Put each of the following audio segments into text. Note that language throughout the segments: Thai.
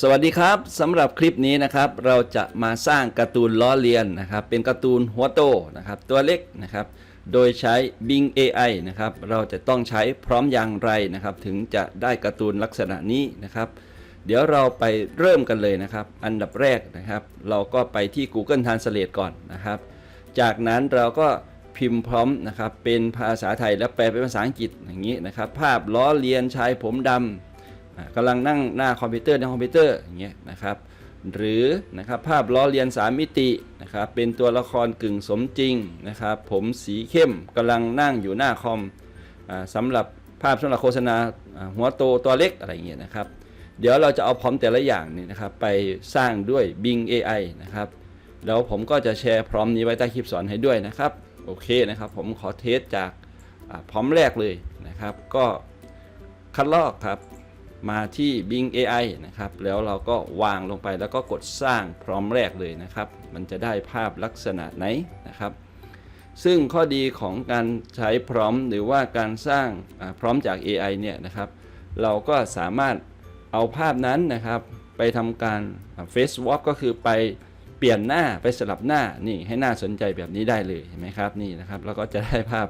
สวัสดีครับสำหรับคลิปนี้นะครับ เราจะมาสร้างการ์ตูนล้อเลียนนะครับ เป็นการ์ตูนหัวโตนะครับ ตัวเล็กนะครับ โดยใช้ Bing AI นะครับ เราจะต้องใช้พร้อมอย่างไรนะครับ ถึงจะได้การ์ตูนลักษณะนี้นะครับ เดี๋ยวเราไปเริ่มกันเลยนะครับ อันดับแรกนะครับ เราก็ไปที่ Google Translate ก่อนนะครับ จากนั้นเราก็พิมพ์พร้อมนะครับ เป็นภาษาไทยแล้วแปลเป็นภาษาอังกฤษอย่างนี้นะครับ ภาพล้อเลียนชายผมดำ กำลังนั่งหน้าคอมพิวเตอร์ในคอมพิวเตอร์อย่างเงี้ยนะครับหรือนะครับภาพล้อเลียน 3 มิตินะครับเป็นตัวละครกึ่งสมจริงนะครับผมสีเข้มกำลังนั่งอยู่หน้าคอมอ่าสำหรับภาพสำหรับโฆษณาหัวโตตัวเล็กอะไรอย่างเงี้ยนะครับเดี๋ยวเราจะเอาพร้อมแต่ละอย่างนี่นะครับไปสร้างด้วย Bing AI นะครับแล้วผมก็จะแชร์พร้อมนี้ไว้ใต้คลิปสอนให้ด้วยนะครับโอเคนะครับผมขอเทสจากพร้อมแรกเลยนะครับ ก็คัดลอกครับ มาที่ Bing AI นะครับ แล้วเราก็วางลงไปแล้วก็กดสร้างพร้อมแรกเลยนะครับ มันจะได้ภาพลักษณะไหนนะครับ ซึ่งข้อดีของการใช้พร้อมหรือว่าการสร้างพร้อมจาก AI เนี่ยนะครับ เราก็สามารถเอาภาพนั้นนะครับ ไปทำการ Face Swap ก็คือไปเปลี่ยนหน้าไปสลับหน้านี่ให้น่าสนใจแบบนี้ได้เลยเห็นไหมครับนี่นะครับเราก็จะได้ภาพ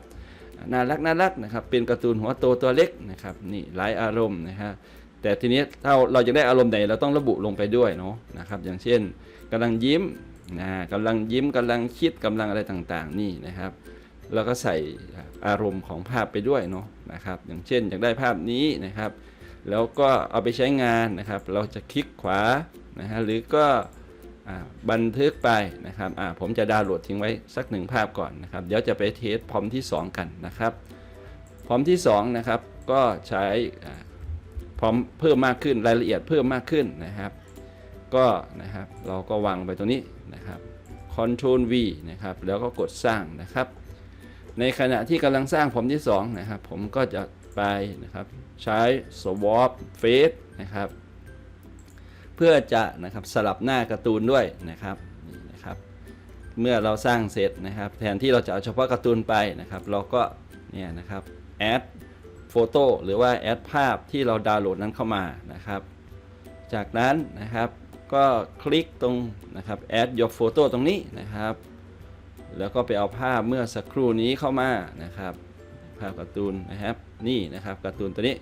น่ารักน่ารักนะครับเป็นการ์ตูนหัวโตตัวเล็กนะครับนี่หลายอารมณ์นะครับ แต่ทีนี้ถ้าเราจะได้อารมณ์ไหนเราต้องระบุลงไปด้วยเนาะนะครับ อย่างเช่นกำลังยิ้มนะกำลังยิ้มกำลังคิดกำลังอะไรต่างๆ นี่นะครับแล้วก็ใส่อารมณ์ของภาพไปด้วยเนาะนะครับ อย่างเช่นอยากได้ภาพนี้นะครับ แล้วก็เอาไปใช้งานนะครับ เราจะคลิกขวานะฮะหรือก็บันทึกไปนะครับผมจะดาวน์โหลดทิ้งไว้สักหนึ่งภาพก่อนนะครับ เดี๋ยวจะไปเทสพร้อมที่ 2 กันนะครับ พร้อมที่2นะครับก็ใช้ พร้อมเพิ่มมากขึ้นรายละเอียดเพิ่มมากขึ้นนะครับ ก็นะครับเราก็วางไปตรงนี้นะครับ Ctrl V นะครับแล้วก็กดสร้างนะครับ ในขณะที่กำลังสร้างผมที่2นะครับผมก็จะไปนะครับใช้ swap face นะครับ เพื่อจะนะครับสลับหน้าการ์ตูนด้วยนะครับนี่นะครับ เมื่อเราสร้างเสร็จนะครับ แทนที่เราจะเอาเฉพาะการ์ตูนไปนะครับ เราก็เนี่ยนะครับ add photo หรือว่า add ภาพที่เราดาวน์โหลดนั้นเข้ามานะครับ จากนั้นนะครับก็คลิกตรงนะครับ add your photo ตรงนี้นะครับ แล้วก็ไปเอาภาพเมื่อสักครู่นี้เข้ามานะครับ ภาพการ์ตูนนะครับนี่นะครับการ์ตูนตัวนี้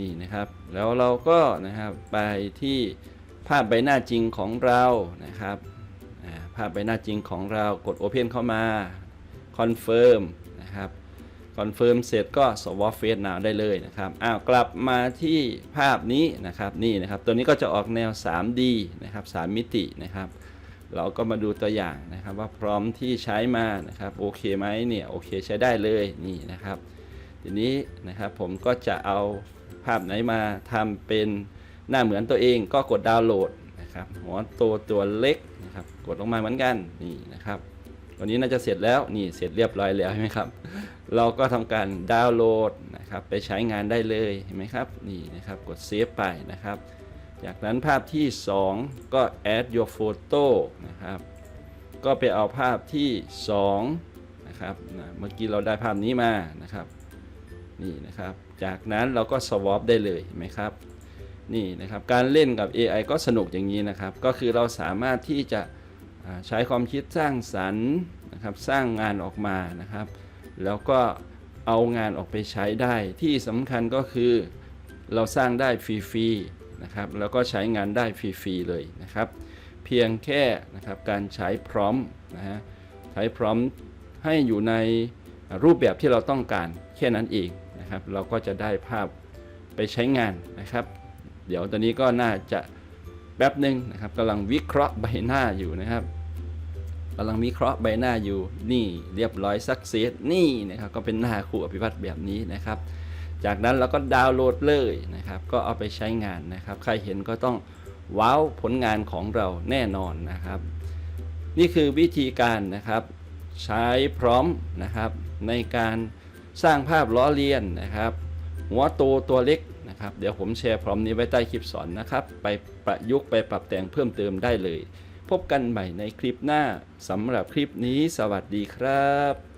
นี่นะครับ แล้วเราก็นะครับไปที่ภาพใบหน้าจริงของเรานะครับภาพใบหน้าจริงของเรากด Open เข้ามา Confirm นะครับ Confirm เสร็จก็ Swap Face Now ได้เลยนะครับอ้าวกลับมาที่ภาพนี้นะครับนี่นะครับ ตัวนี้ก็จะออกแนว 3D นะครับ 3 มิตินะครับ เราก็มาดูตัวอย่างนะครับว่าพร้อมที่ใช้มานะครับโอเคไหมเนี่ยโอเคใช้ได้เลยนี่นะครับ ทีนี้นะครับผมก็จะเอาภาพไหนมาทำเป็นหน้าเหมือนตัวเองก็กดดาวน์โหลดนะครับหัวตัวตัวเล็กนะครับกดลงมาเหมือนกันนี่นะครับ วันนี้น่าจะเสร็จแล้วนี่เสร็จเรียบร้อยแล้วใช่ไหมครับ เราก็ทำการดาวน์โหลดนะครับไปใช้งานได้เลยเห็นไหมครับนี่นะครับกดเซฟไปนะครับ จากนั้นภาพที่ 2 ก็ add your photo นะครับก็ไปเอาภาพที่ 2 นะครับนะเมื่อกี้เราได้ภาพนี้มานะครับนี่นะครับ จากนั้นเราก็ swap ได้เลยเห็นไหมครับนี่นะครับการเล่นกับ AI ก็สนุกอย่างนี้นะครับ ก็คือเราสามารถที่จะ ใช้ความคิดสร้างสรรค์นะครับสร้างงานออกมานะครับ แล้วก็เอางานออกไปใช้ได้ที่สำคัญก็คือเราสร้างได้ฟรีๆนะครับแล้วก็ใช้งานได้ฟรีๆเลยนะครับ เพียงแค่นะครับการใช้พร้อมนะฮะใช้พร้อมให้อยู่ในรูปแบบที่เราต้องการแค่นั้นเองนะครับ เราก็จะได้ภาพไปใช้งานนะครับ เดี๋ยวตอนนี้ก็น่าจะ แป๊บหนึ่งนะครับกำลังวิเคราะห์ใบหน้าอยู่นะครับกำลังวิเคราะห์ใบหน้าอยู่นี่เรียบร้อยสักเซสนี่นะครับก็เป็นหน้าครูอภิวัตแบบนี้นะครับ จากนั้นเราก็ดาวน์โหลดเลยนะครับ ก็เอาไปใช้งานนะครับ ใครเห็นก็ต้องว้าวผลงานของเราแน่นอนนะครับ นี่คือวิธีการนะครับใช้พร้อมนะครับในการสร้างภาพล้อเลียนนะครับ หัวโตตัวเล็ก นะครับ เดี๋ยวผมแชร์พร้อมนี้ไว้ใต้คลิปสอนนะครับ ไปประยุกต์ไปปรับแต่งเพิ่มเติมได้เลย พบกันใหม่ในคลิปหน้าสำหรับคลิปนี้ สวัสดีครับ